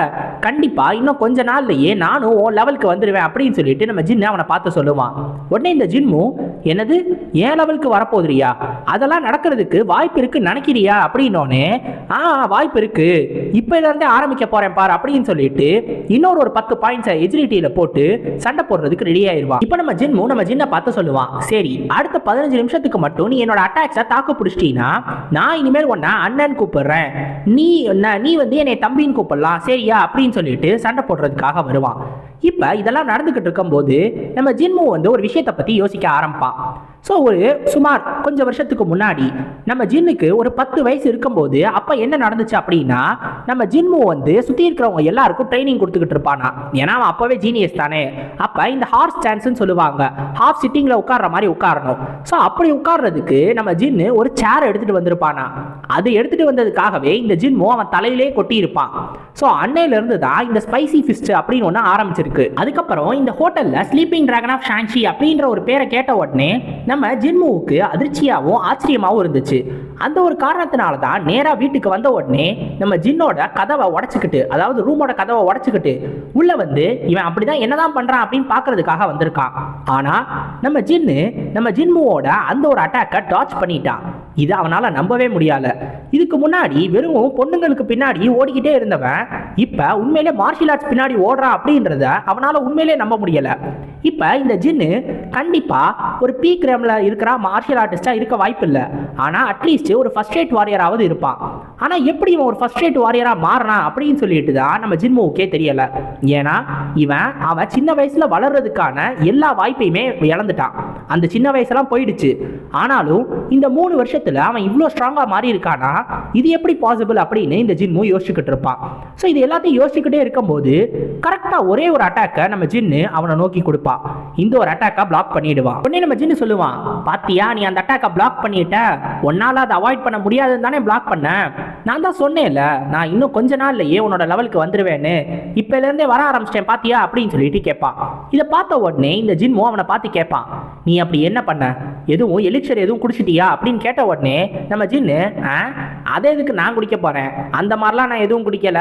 கண்டிப்பாக இன்னும் கொஞ்ச நாள்லையே நானும் உன் லெவலுக்கு வந்துடுவேன் அப்படின்னு சொல்லிட்டு நம்ம ஜின்னு அவனை பார்த்து சொல்லுவான். உடனே இந்த ஜின்மு என்னது? ஏன் லெவலுக்கு வரப்போகுதுரியா அதெல்லாம் நடக்கிறதுக்கு வாய்ப்பு இருக்கு நினைக்கிறியா? அப்படின்னோடனே ஆ வாய்ப்பு இருக்கு. இப்போ இருந்தே ஆரம்பிக்க போறேன் பார் அப்படின்னு சொல்லிட்டு இன்னொரு ஒரு பத்து பாயிண்ட்ஸை எஜிலிட்டியில் போட்டு சண்டை போடுறதுக்கு ரெடி ஆயிடுவான் இப்போ நம்ம ஜின்மு நம்ம ஜின்னை பார்த்து சொல்லுவான் சரி அடுத்த பதினஞ்சு நிமிஷத்துக்கு மட்டும் நீ என்னோட அட்டாக்ஸை தாக்கு பிடிச்சிட்டீங்கன்னா நான் இனிமேல் உன்னை அண்ணன் கூப்பிடுறேன். நீ நீ வந்து என்னை தம்பின்னு கூப்பிடலாம் சரியா? அப்படின்னு சொல்லிட்டு சண்டை போடுறதுக்காக வருவான். இப்போ இதெல்லாம் நடந்துக்கிட்டு இருக்கும்போது நம்ம ஜின்மு வந்து ஒரு விஷயத்தை பற்றி யோசிக்க ஆரம்பிப்பான் ஸோ ஒரு சுமார் கொஞ்சம் வருஷத்துக்கு முன்னாடி நம்ம ஜின்னுக்கு ஒரு பத்து வயசு இருக்கும்போது அப்போ என்ன நடந்துச்சு அப்படின்னா நம்ம ஜின்மு வந்து சுற்றி இருக்கிறவங்க எல்லாருக்கும் ட்ரைனிங் கொடுத்துக்கிட்டு இருப்பானா. ஏன்னா அவன் அப்போவே ஜீனியஸ் தானே. அப்போ இந்த ஹார்ஸ் சான்ஸ்னு சொல்லுவாங்க. ஹாஃப் சிட்டிங்கில் உட்கார்ற மாதிரி உட்காரணும். ஸோ அப்படி உட்கார்றதுக்கு நம்ம ஜின்னு ஒரு சேர் எடுத்துகிட்டு வந்திருப்பானா. அது எடுத்துகிட்டு வந்ததுக்காகவே இந்த ஜின்மு அவன் தலையிலே கொட்டியிருப்பான். ஸோ அன்னையிலேருந்து தான் இந்த ஸ்பைசி ஃபிஸ்ட் அப்படின்னு ஒன்று ஆரம்பிச்சிருக்கு. அதுக்கப்புறம் இந்த ஹோட்டலில் ஸ்லீப்பிங் டிராகன் ஆஃப் ஷான்ஷி அப்படின்ற ஒரு பேரை கேட்ட உடனே நம்ம ஜின்முவுக்கு அதிர்ச்சியாகவும் ஆச்சரியமாகவும் இருந்துச்சு. அந்த ஒரு காரணத்தினால தான் நேராக வீட்டுக்கு வந்த உடனே நம்ம ஜின்னோட கதவை உடச்சிக்கிட்டு அதாவது ரூமோட கதவை உடச்சிக்கிட்டு உள்ள வந்து இவன் அப்படிதான் என்னதான் பண்றான் அப்படின்னு பார்க்கறதுக்காக வந்திருக்கான். ஆனா நம்ம ஜின்னு நம்ம ஜின்முவோட அந்த ஒரு அட்டாக்கை டாச் பண்ணிட்டான். இது அவனால நம்பவே முடியல. இதுக்கு முன்னாடி வெறும் பொண்ணுங்களுக்கு பின்னாடி ஓடிக்கிட்டே இருந்தவன் இப்ப உண்மையிலே மார்ஷியல் ஆர்ட்ஸ் பின்னாடி ஓடுறான் அப்படின்றத அவனால் உண்மையிலே நம்ப முடியலை. இப்போ இந்த ஜின்னு கண்டிப்பாக ஒரு பீக் ரேம்ல இருக்கிற மார்ஷியல் ஆர்டிஸ்டா இருக்க வாய்ப்பு இல்லை ஆனால் அட்லீஸ்ட் ஒரு ஃபர்ஸ்ட் ரேட் வாரியராவது இருப்பான். ஆனால் எப்படி இவன் ஒரு ஃபர்ஸ்ட் ரேட் வாரியராக மாறினா அப்படின்னு சொல்லிட்டு தான் நம்ம ஜின்முவுக்கே தெரியலை. ஏன்னா இவன் அவன் சின்ன வயசில் வளர்றதுக்கான எல்லா வாய்ப்பையுமே இழந்துட்டான். அந்த சின்ன வயசெல்லாம் போயிடுச்சு. ஆனாலும் இந்த மூணு வருஷத்தில் அவன் இவ்வளோ ஸ்ட்ராங்காக மாறி இருக்கானா இது எப்படி பாசிபிள் அப்படின்னு இந்த ஜின்மு யோசிச்சுக்கிட்டு இருப்பான். ஸோ இது எல்லாத்தையும் யோசிச்சுக்கிட்டே இருக்கும்போது கரெக்டாக ஒரே ஒரு அட்டாக்கை நம்ம ஜின்னு அவனை நோக்கி கொடுப்பா. இந்த ஒரு அட்டாக்கை பிளாக் பண்ணிடுவான் உடனே நம்ம ஜின்னு சொல்லுவான் பாத்தியா நீ அந்த அட்டாக்கை பிளாக் பண்ணிட்ட? உன்னால அதை அவாய்ட் பண்ண முடியாதுன்னு தானே பிளாக் பண்ண? நான் தான் சொன்னேன்ல நான் இன்னும் கொஞ்ச நாள்லயே உன்னோட லெவலுக்கு வந்துருவேன்னு. இப்பல இருந்தே வர ஆரம்பிச்சிட்டேன் பாத்தியா? அப்படின்னு சொல்லிட்டு கேட்பான் இதை பார்த்த உடனே இந்த ஜின்மு அவனை பார்த்து கேட்பான் நீ அப்படி என்ன பண்ண? எதுவும் எலிச்சர் எதுவும் குடிச்சிட்டியா? அப்படின்னு கேட்ட உடனே நம்ம ஜின்னு அதே இதுக்கு எதுக்கு நான் குடிக்க போறேன்? அந்த மாதிரிலாம் நான் எதுவும் குடிக்கல.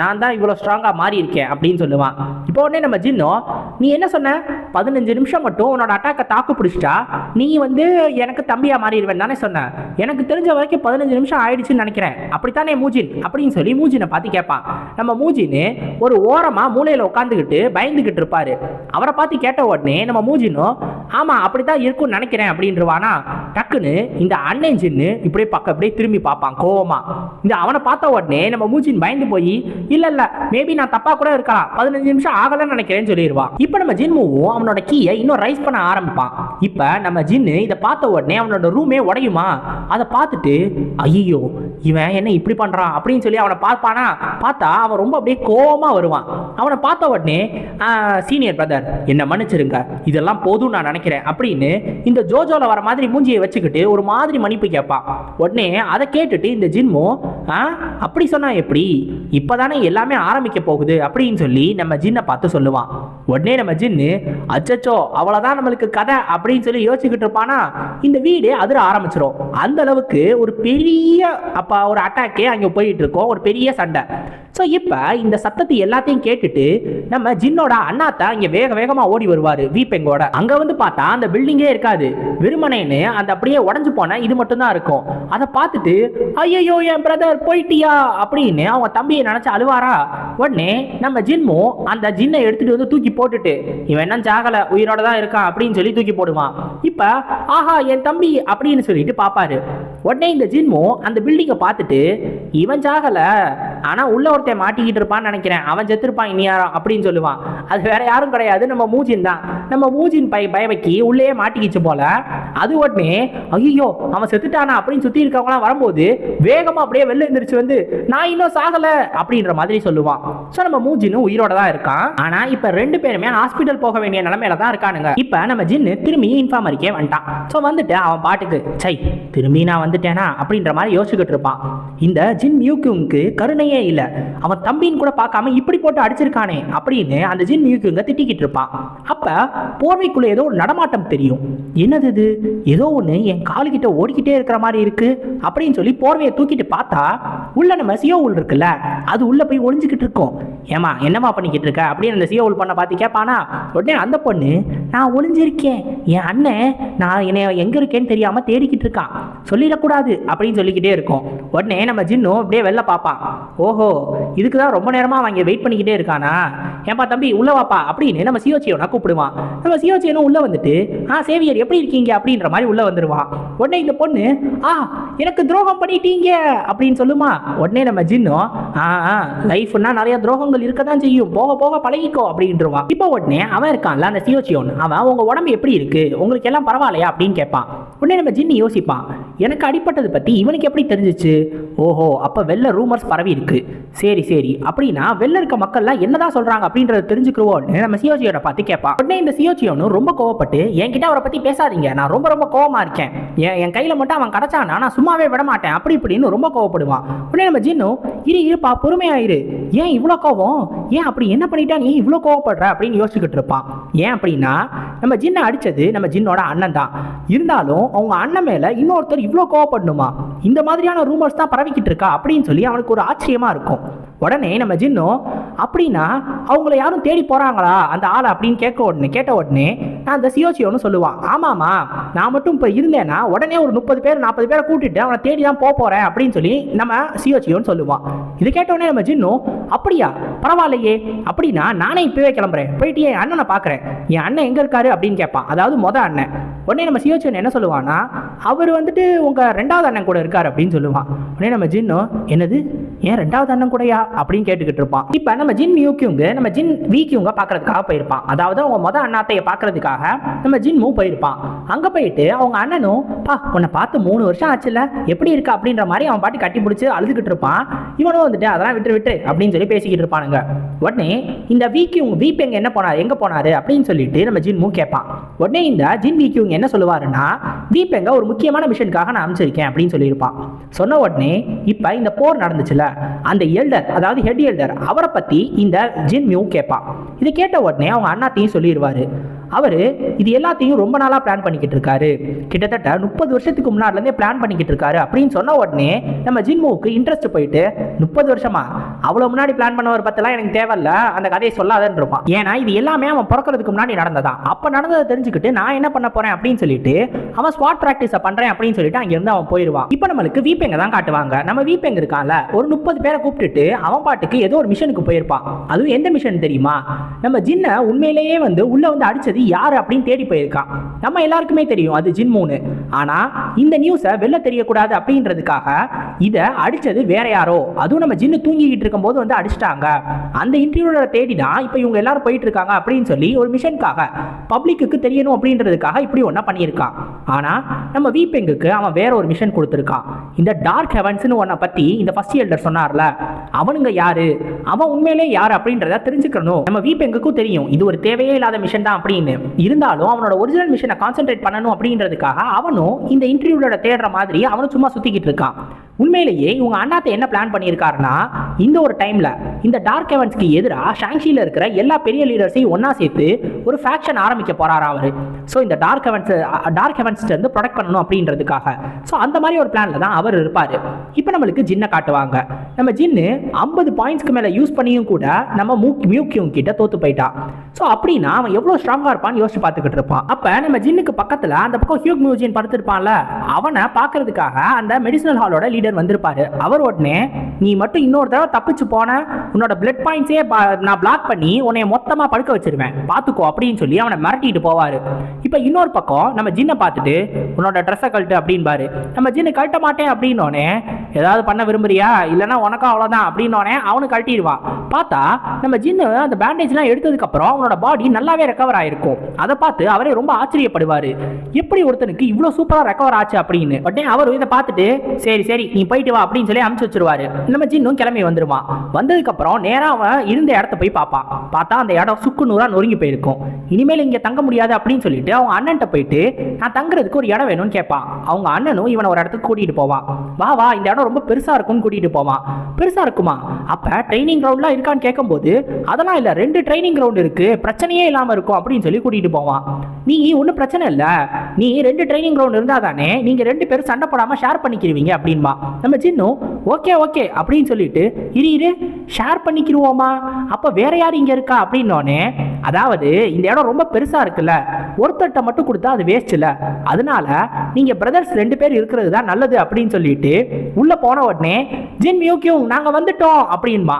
நான் தான் இவ்வளோ ஸ்ட்ராங்காக மாறி இருக்கேன் அப்படின்னு சொல்லுவான் உடனே நம்ம ஜின்னோ நீ என்ன சொன்ன? பதினஞ்சு நிமிஷம் மட்டும் உன்னோட அட்டாக்கை தாக்கு பிடிச்சிட்டா நீ வந்து எனக்கு தம்பியா மாறிடுவேன் தானே சொன்ன. எனக்கு தெரிஞ்ச வரைக்கும் பதினஞ்சு நிமிஷம் ஆயிடுச்சுன்னு நினைக்கிறேன். அப்படித்தானே மூஜின்? அப்படின்னு சொல்லி மூஜினை பார்த்து கேட்பான். நம்ம மூஜின் ஒரு ஓரமா மூலையில உட்காந்துக்கிட்டு பயந்துகிட்டு இருப்பாரு. அவரை பார்த்து கேட்ட உடனே நம்ம மூஜினும் ஆமா அப்படித்தான் இருக்கும்னு நினைக்கிறேன் அப்படின்றவானா. டக்குன்னு இந்த அண்ணன் ஜின்னு இப்படியே பக்கம் அப்படியே திரும்பி பார்ப்பான் கோவமா. இந்த அவனை பார்த்த உடனே நம்ம மூஜின் பயந்து போய் இல்ல இல்ல மேபி நான் தப்பா கூட இருக்கலாம். பதினஞ்சு நிமிஷம் ஆகலன்னு நினைக்கிறேன்னு சொல்லிடுவான் இப்போ நம்ம ஜின்முவும் அவனோட கீயை இன்னும் ரைஸ் பண்ண ஆரம்பிப்பான். இப்போ நம்ம ஜின்னு இதை பார்த்த உடனே அவனோட ரூமே உடையுமா? அதை பார்த்துட்டு ஐயோ இவன் என்ன இப்படி பண்றான் அப்படின்னு சொல்லி அவனை பார்ப்பானா? பார்த்தா அவன் ரொம்ப அப்படியே கோபமாக வருவான். அவனை பார்த்த உடனே சீனியர் பிரதர் என்னை மன்னிச்சிருங்க. இதெல்லாம் போதும் நான் நினைக்கிறேன். அப்படின்னு இந்த ஜோஜோல வர மாதிரி மூஞ்சியை வச்சுக்கிட்டு ஒரு மாதிரி மன்னிப்பு கேட்பான். உடனே அதை கேட்டுட்டு இந்த ஜின்மோ ஆ அப்படி சொன்னால் எப்படி? இப்போதானே எல்லாமே ஆரம்பிக்க போகுது. அப்படின்னு சொல்லி நம்ம ஜின்னை பார்த்து சொல்லுவான். உடனே நம்ம ஜின்னு அச்சச்சோ அவ்வளோதான் நம்மளுக்கு கதை. அப்படின்னு சொல்லி யோசிச்சுக்கிட்டு இருப்பானா? இந்த வீடு அதிர ஆரம்பிச்சிடும் அந்த அளவுக்கு ஒரு பெரிய அப்பா ஒரு அட்டாக்கே அங்கே போயிட்டு இருக்கோம் ஒரு பெரிய சண்டை. ஸோ இப்போ இந்த சத்தத்தை எல்லாத்தையும் கேட்டுட்டு நம்ம ஜின்னோட அண்ணாத்தா இங்கே வேக வேகமாக ஓடி வருவார் வீப்பெங்கோட. அங்கே வந்து பார்த்தா அந்த பில்டிங்கே இருக்காது. வெறுமனேன்னு அந்த அப்படியே உடஞ்சு போன இது மட்டும்தான் இருக்கும். அதை பார்த்துட்டு ஐயோ என் பிரதர் போயிட்டியா? அப்படின்னு அவங்க தம்பியை நினச்சி அழுவாரா? உடனே நம்ம ஜின்மோ அந்த ஜின்னை எடுத்துட்டு வந்து தூக்கி போட்டுட்டு இவன் என்ன ஜாகல உயிரோட தான் இருக்கான் அப்படின்னு சொல்லி தூக்கி போடுவான். இப்போ ஆஹா என் தம்பி அப்படின்னு சொல்லிட்டு பார்ப்பாரு. உடனே இந்த ஜின்மோ அந்த பில்டிங்கை பார்த்துட்டு இவன் ஜாகல ஆனா உள்ள ஒருத்தன் மாட்டிக்கிட்டு இருப்பான்னு நினைக்கிறேன். அவன் செத்துருப்பான் இனி யாரும் அப்படின்னு சொல்லுவான். அது வேற யாரும் கிடையாது. நம்ம மூஜின் தான். நம்ம மூஜின் பை பயவைக்கு உள்ளே மாட்டிக்கிச்சு போல அது உடனே ஐயோ அவன் செத்துட்டானா? அப்படின்னு சுத்தி இருக்கவங்களாம் வரும்போது வேகமா அப்படியே வெளில எழுந்திரிச்சு வந்து நான் இன்னும் சாகல அப்படின்ற மாதிரி சொல்லுவான். ஸோ நம்ம மூஜினும் உயிரோட தான் இருக்கான். ஆனா இப்ப ரெண்டு பேருமே ஹாஸ்பிட்டல் போக வேண்டிய நிலைமையில தான் இருக்கானுங்க. இப்ப நம்ம ஜின்னு திரும்பி இன்ஃபார்மரிக்கே வந்துட்டான். ஸோ வந்துட்டு அவன் பாட்டுக்கு சை திரும்பி நான் வந்துட்டேனா? அப்படின்ற மாதிரி யோசிச்சுக்கிட்டு இருப்பான். இந்த ஜின் மியூக்குங்க்கு கருணையே இல்லை. அவன் தம்பின்னு கூட பார்க்காம இப்படி போட்டு அடிச்சிருக்கானே அப்படின்னு அந்த ஜின் மியூக்யூங்க திட்டிக்கிட்டு இருப்பான். அப்ப போர்வைக்குள்ள ஏதோ ஒரு நடமாட்டம் தெரியும். என்னது இது? ஏதோ ஒன்று என் காலுக்கிட்ட ஓடிக்கிட்டே இருக்கிற மாதிரி இருக்கு அப்படின்னு சொல்லி போர்வையை தூக்கிட்டு பார்த்தா உள்ள நம்ம சியோவுல் இருக்குல்ல அது உள்ள போய் ஒளிஞ்சுக்கிட்டு இருக்கும். ஏமா என்னம்மா பண்ணிக்கிட்டு இருக்க? அப்படின்னு அந்த சியோவுல் பண்ண பார்த்து கேட்பானா உடனே அந்த பொண்ணு நான் ஒளிஞ்சிருக்கேன். என் அண்ணன் நான் என்னை எங்க இருக்கேன்னு தெரியாம தேடிக்கிட்டு இருக்கான். சொல்லிடக்கூடாது அப்படின்னு சொல்லிக்கிட்டே இருக்கும். உடனே நம்ம ஜின்னும் அப்படியே வெளில பார்ப்பான் ஓஹோ இதுக்கு தான் ரொம்ப நேரமா அவன் இங்கே வெயிட் பண்ணிக்கிட்டே இருக்கானா? ஏன்பா தம்பி உள்ள வாப்பா அப்படின்னு நம்ம சியோச்சியோனா கூப்பிடுவான். நம்ம சியோச்சியனும் உள்ள வந்துட்டு ஆ சேவியர் எப்படி இருக்கீங்க? அப்படின்ற மாதிரி உள்ள வந்துருவான். உடனே இந்த பொண்ணு ஆ எனக்கு துரோகம் பண்ணிட்டீங்க அப்படின்னு சொல்லுமா. உடனே நம்ம ஜின்னும் ஆ லைஃப்னா நிறைய துரோகங்கள் இருக்க தான் செய்யும். போக போக பழகிக்கோ அப்படின்றவான். இப்போ உடனே அவன் இருக்கான்ல அந்த சியோச்சியோன் அவன் உங்க உடம்பு எப்படி இருக்கு? உங்களுக்கு எல்லாம் பரவாயில்லையா? அப்படின்னு கேட்பான். உடனே நம்ம ஜின்னு யோசிப்பான். எனக்கு அடிப்பட்டது பத்தி இவனுக்கு எப்படி தெரிஞ்சிச்சு? ஓஹோ அப்போ வெள்ள ரூமர்ஸ் பரவி இருக்கு. சரி சரி. அப்படின்னா வெளில இருக்க மக்கள்லாம் என்னதான் சொல்றாங்க அப்படின்றத தெரிஞ்சுக்கிறோன்னு நம்ம சியோஜியோட பார்த்து கேட்பான். உடனே இந்த சியோச்சியோனும் ரொம்ப கோவப்பட்டு என்கிட்ட அவரை பற்றி பேசாதீங்க. நான் ரொம்ப ரொம்ப கோவமா இருக்கேன். என் என் கையில் மட்டும் அவன் கிடைச்சானா நான் சும்மாவே விட மாட்டேன். அப்படி இப்படின்னு ரொம்ப கோவப்படுவான். உடனே நம்ம ஜின்னும் இரு இருப்பா பொறுமையாயிரு ஏன் இவ்வளோ கோவம்? ஏன் அப்படி என்ன பண்ணிட்டா நீ இவ்வளோ கோவப்படுற? அப்படின்னு யோசிச்சுக்கிட்டு இருப்பான். ஏன் அப்படின்னா நம்ம ஜின்னை அடிச்சது நம்ம ஜின்னோட அண்ணன் தான். இருந்தாலும் அவங்க அண்ணன் மேல இன்னொருத்தர் இவ்வளோ கோவப்படணுமா? இந்த மாதிரியான ரூமர்ஸ் தான் பரவிக்கிட்டு இருக்கா? அப்படின்னு சொல்லி அவனுக்கு ஒரு ஆச்சரியமா இருக்கும். உடனே நம்ம ஜின்னும் அப்படின்னா அவங்கள யாரும் தேடி போகிறாங்களா அந்த ஆள் அப்படின்னு கேட்க உடனே கேட்ட உடனே நான் அந்த சியோசியோன்னு சொல்லுவான். ஆமாம்மா நான் மட்டும் இப்போ இருந்தேன்னா உடனே ஒரு முப்பது பேர் நாற்பது பேரை கூட்டிட்டு அவனை தேடி தான் போக போகிறேன் அப்படின்னு சொல்லி நம்ம சியோசியோன்னு சொல்லுவான். இது கேட்ட உடனே நம்ம ஜின்னும் அப்படியா பரவாயில்லையே. அப்படின்னா நானே இப்போவே கிளம்புறேன். போயிட்டு என் அண்ணனை பார்க்குறேன் என் அண்ணன் எங்கே இருக்காரு? அப்படின்னு கேட்பான். அதாவது மொதல் அண்ணன். உடனே நம்ம சியோச்சியன் என்ன சொல்லுவான்னா அவர் வந்துட்டு உங்கள் ரெண்டாவது அண்ணன் கூட இருக்கார் அப்படின்னு சொல்லுவான். உடனே நம்ம ஜின்னும் என்னது? ஏன் ரெண்டாவது அண்ணன் கூடயா? அப்படின்னு கேட்டுக்கிட்டு இருப்பான். இப்போ நம்ம ஜின் மியூக்கியுங்க நம்ம ஜின் வீக்கியுங்க பார்க்கறதுக்காக போயிருப்பான். அதாவது அவங்க மொதல் அண்ணாத்தைய பார்க்கறதுக்காக நம்ம ஜின் மூவ் போயிருப்பான். அங்க போயிட்டு அவங்க அண்ணனும் பா உன்னை பார்த்து மூணு வருஷம் ஆச்சுல்ல எப்படி இருக்கா? அப்படின்ற மாதிரி அவன் பாட்டி கட்டி பிடிச்சி அழுதுகிட்டு இருப்பான். இவனும் வந்துட்டு அதெல்லாம் விட்டு விட்டு அப்படின்னு சொல்லி பேசிக்கிட்டு இருப்பானுங்க. உடனே இந்த வீக்கியுங்க வீப் எங்க என்ன போனார் எங்க போனாரு அப்படின்னு சொல்லிட்டு நம்ம ஜின் மூ கேட்பான். உடனே இந்த ஜின் வீக்கியுங்க என்ன சொல்லுவாருன்னா தீப் எங்க ஒரு முக்கியமான மிஷனுக்காக நான் அமைச்சிருக்கேன் அப்படின்னு சொல்லியிருப்பான். சொன்ன உடனே இப்போ இந்த போர் நடந்துச்சுல அந்த எல்டர் அதாவது ஹெட் எல்டர் அவரை பத்தி இந்த ஜின் மியூ கேட்பான். இது கேட்ட உடனே அவங்க அண்ணாத்தையும் சொல்லிடுவாரு அவர் இது எல்லாத்தையும் ரொம்ப நாளாக பிளான் பண்ணிக்கிட்டு இருக்காரு. கிட்டத்தட்ட முப்பது வருஷத்துக்கு முன்னாடிலேருந்தே பிளான் பண்ணிக்கிட்டு இருக்காரு. அப்படின்னு சொன்ன உடனே நம்ம ஜின்முவுக்கு இன்ட்ரெஸ்ட் போயிட்டு முப்பது வருஷமா? அவ்வளோ முன்னாடி பிளான் பண்ணவர் பத்தெல்லாம் எனக்கு தேவையில்ல. அந்த கதையை சொல்லாதன்னு இருப்பான். ஏன்னா இது எல்லாமே அவன் பிறக்கிறதுக்கு முன்னாடி நடந்ததான். அப்போ நடந்ததை தெரிஞ்சுக்கிட்டு நான் என்ன பண்ண போறேன் அப்படின்னு சொல்லிட்டு அவன் ஸ்பாட் ப்ராக்டிஸை பண்றேன் அப்படின்னு சொல்லிட்டு அங்கேருந்து அவன் போயிடுவான் இப்போ நம்மளுக்கு வீப்பெங்க தான் காட்டுவாங்க. நம்ம வீப்பெங்க இருக்கான்ல ஒரு முப்பது பேரை கூப்பிட்டுட்டு அவன் பாட்டுக்கு ஏதோ ஒரு மிஷனுக்கு போயிருப்பான். அதுவும் எந்த மிஷன் தெரியுமா? நம்ம ஜின்னை உண்மையிலேயே வந்து உள்ள வந்து அடிச்சது யார் அப்படின்னு தேடி போயிருக்கான். நம்ம எல்லாருக்குமே தெரியும் அது ஜின்மூனு ஆனால் ஆனா இந்த நியூஸை வெளில தெரியக்கூடாது அப்படின்றதுக்காக இதை அடிச்சது வேற யாரோ. அதுவும் நம்ம ஜின்னு தூங்கிக்கிட்டு இருக்கும்போது வந்து அடிச்சிட்டாங்க. அந்த இன்டர்வியூல தேடி தான் இப்போ இவங்க எல்லாரும் போயிட்டு இருக்காங்க அப்படின்னு சொல்லி ஒரு மிஷனுக்காக பப்ளிக்கு தெரியணும் அப்படின்றதுக்காக இப்படி ஒன்றா பண்ணியிருக்கான். ஆனா நம்ம வீபெங்குக்கு அவன் வேற ஒரு மிஷன் கொடுத்துருக்கான். இந்த டார்க் ஹெவன்ஸ்னு ஒன்றை பற்றி இந்த ஃபஸ்ட் எல்டர் சொன்னார்ல அவனுங்க யாரு? அவன் உண்மையிலே யார் அப்படின்றத தெரிஞ்சுக்கணும். நம்ம வீப்பெங்குக்கும் தெரியும் இது ஒரு தேவையே இல்லாத மிஷன் தான் அப்படின்னு. இருந்தாலும் அவனோட ஒரிஜினல் மிஷனை கான்சென்ட்ரேட் பண்ணணும் அப்படின்றதுக்காக அவனும் இந்த இன்டர்வியூவோட தேடுற மாதிரி அவனும் சும்மா சுத்திக்கிட்டு இருக்கான். உண்மையிலேயே இவங்க அண்ணாத்தை என்ன பிளான் பண்ணியிருக்காருன்னா இந்த ஒரு டைமில் இந்த டார்க் ஹெவன்ஸ்க்கு எதிராக ஷாங்ஷியில் இருக்கிற எல்லா பெரிய லீடர்ஸையும் ஒன்றா சேர்த்து ஒரு ஃபேக்ஷன் ஆரம்பிக்க போறாரா அவர். ஸோ இந்த டார்க் ஹெவன்ஸ் டார்க் ஹெவன்ஸ்ல இருந்து ப்ரொடெக்ட் பண்ணணும் அப்படின்றதுக்காக. ஸோ அந்த மாதிரி ஒரு பிளானில் தான் அவர் இருப்பார். இப்போ நம்மளுக்கு ஜின்னை காட்டுவாங்க. நம்ம ஜின்னு ஐம்பது பாயிண்ட்ஸ்க்கு மேலே யூஸ் பண்ணியும் கூட நம்ம மூக் மியூக்கியும் கிட்ட தோத்து போயிட்டான் ஸோ அப்படின்னா அவன் எவ்வளோ ஸ்ட்ராங்காக இருப்பான்னு யோசிச்சு பார்த்துக்கிட்டு இருப்பான். அப்போ நம்ம ஜின்னுக்கு பக்கத்தில் அந்த பக்கம் ஹியூக் மியூஜியன் படுத்திருப்பான்ல அவனை பார்க்கறதுக்காக அந்த மெடிசனல் ஹாலோட லீடர் வந்திருப்பாரு. அவர் உடனே நீ மட்டும் இன்னொரு தடவை தப்பிச்சு போன உன்னோட பிளட் பாயிண்ட்ஸே நான் பிளாக் பண்ணி உன்னை மொத்தமா படுக்க வச்சிருவேன். பார்த்துக்கோ அப்படின்னு சொல்லி அவனை மிரட்டிட்டு போவாரு. இப்போ இன்னொரு பக்கம் நம்ம ஜின்னை பார்த்துட்டு உன்னோட ட்ரெஸ்ஸை கழட்டு அப்படின்பாரு. நம்ம ஜின்னு கழட்ட மாட்டேன் அப்படின்னோடனே ஏதாவது பண்ண விரும்புறியா? இல்லைன்னா உனக்கும் அவ்வளோதான் அப்படின்னோடனே அவனு கழட்டிடுவான். பார்த்தா நம்ம ஜின்னு அந்த பேண்டேஜ்லாம் எடுத்ததுக்கு அப்புறம் அவனோட பாடி நல்லாவே ரெக்கவர் ஆயிருக்கும். அதை பார்த்து அவரே ரொம்ப ஆச்சரியப்படுவாரு. எப்படி ஒருத்தனுக்கு இவ்வளோ சூப்பராக ரெக்கவர் ஆச்சு? அப்படின்னு. உடனே அவர் இதை பார்த்துட்டு சரி சரி நீ போயிட்டு வா அப்படின்னு சொல்லி அனுப்பிச்சு வச்சிருவாரு. நம்ம ஜின்னும் கிளம்பி வந்துருவான் வந்ததுக்கு அப்புறம் நேரா அவன் இருந்த இடத்த போய் பார்ப்பான் பார்த்தா அந்த இடம் சுக்கு நூறா நொறுங்கி போயிருக்கும். இனிமேல் இங்க தங்க முடியாது அப்படின்னு சொல்லிட்டு அவங்க அண்ணன்ட்ட போயிட்டு நான் தங்குறதுக்கு ஒரு இடம் வேணும்னு கேட்பான் அவங்க அண்ணனும் இவனை ஒரு இடத்துக்கு கூட்டிட்டு போவான் வா வா இந்த இடம் ரொம்ப பெருசா இருக்கும்னு கூட்டிட்டு போவான் பெருசா இருக்குமா? அப்ப ட்ரைனிங் கிரவுண்ட்லாம் இருக்கான்னு கேட்கும்போது அதெல்லாம் இல்ல ரெண்டு ட்ரைனிங் கிரவுண்ட் இருக்கு. பிரச்சனையே இல்லாம இருக்கும் அப்படின்னு சொல்லி கூட்டிட்டு போவான் நீ ஒன்றும் பிரச்சனை இல்ல. நீ ரெண்டு ட்ரைனிங் கிரவுண்ட் இருந்தா தானே நீங்க ரெண்டு பேரும் சண்டை போடாம ஷேர் பண்ணிக்கிறீங்க அப்படின்பா. நம்ம சின்னும் ஓகே ஓகே அப்படின்னு சொல்லிட்டு இரு இரு ஷேர் பண்ணிக்கிருவோமா? அப்ப வேற யார் இங்க இருக்கா? அப்படின்னோடனே அதாவது இந்த இடம் ரொம்ப பெருசா இருக்குல்ல. ஒருத்தர்கிட்ட மட்டும் கொடுத்தா அது வேஸ்ட் இல்ல அதனால நீங்க பிரதர்ஸ் ரெண்டு பேர் இருக்கிறது தான் நல்லது அப்படின்னு சொல்லிட்டு உள்ளே போன உடனே ஜின் மியூக்கியூங் நாங்கள் வந்துட்டோம் அப்படின்பா.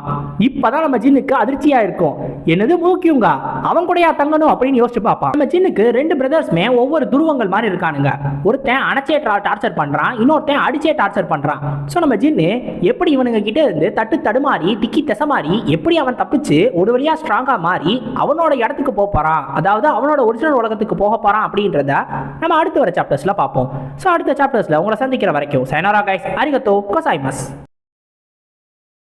இப்பதான் நம்ம ஜின்னுக்கு அதிர்ச்சியாக இருக்கும். என்னது மூக்கியுங்கா அவன் கூடயா தங்கணும் அப்படின்னு யோசிச்சு பார்ப்பான் நம்ம ஜின்னுக்கு ரெண்டு பிரதர்ஸ்மே ஒவ்வொரு துருவங்கள் மாதிரி இருக்கானுங்க. ஒருத்தன் அணைச்சே டார்ச்சர் பண்றான். இன்னொருத்தன் அடிச்சே டார்ச்சர் பண்றான். ஸோ நம்ம ஜின்னு எப்படி இவனுங்க கிட்ட இருந்து தட்டு தடுமாறி திக்கி திசை மாறி எப்படி அவன் தப்பிச்சு ஒரு வழியாக ஸ்ட்ராங்காக மாறி அவனோட இடத்துக்கு போக போறான். அதாவது அவனோட ஒரிஜினல் உலகத்துக்கு போக போறான் அப்படின்றத நம்ம அடுத்து வர சாப்டர்ஸ்ல பார்ப்போம். ஸோ அடுத்த சாப்டர்ஸ்ல உங்களை சந்திக்கிற வரைக்கும் சைனாரா கைஸ் அரிகத்தோ கொசாய்மஸ்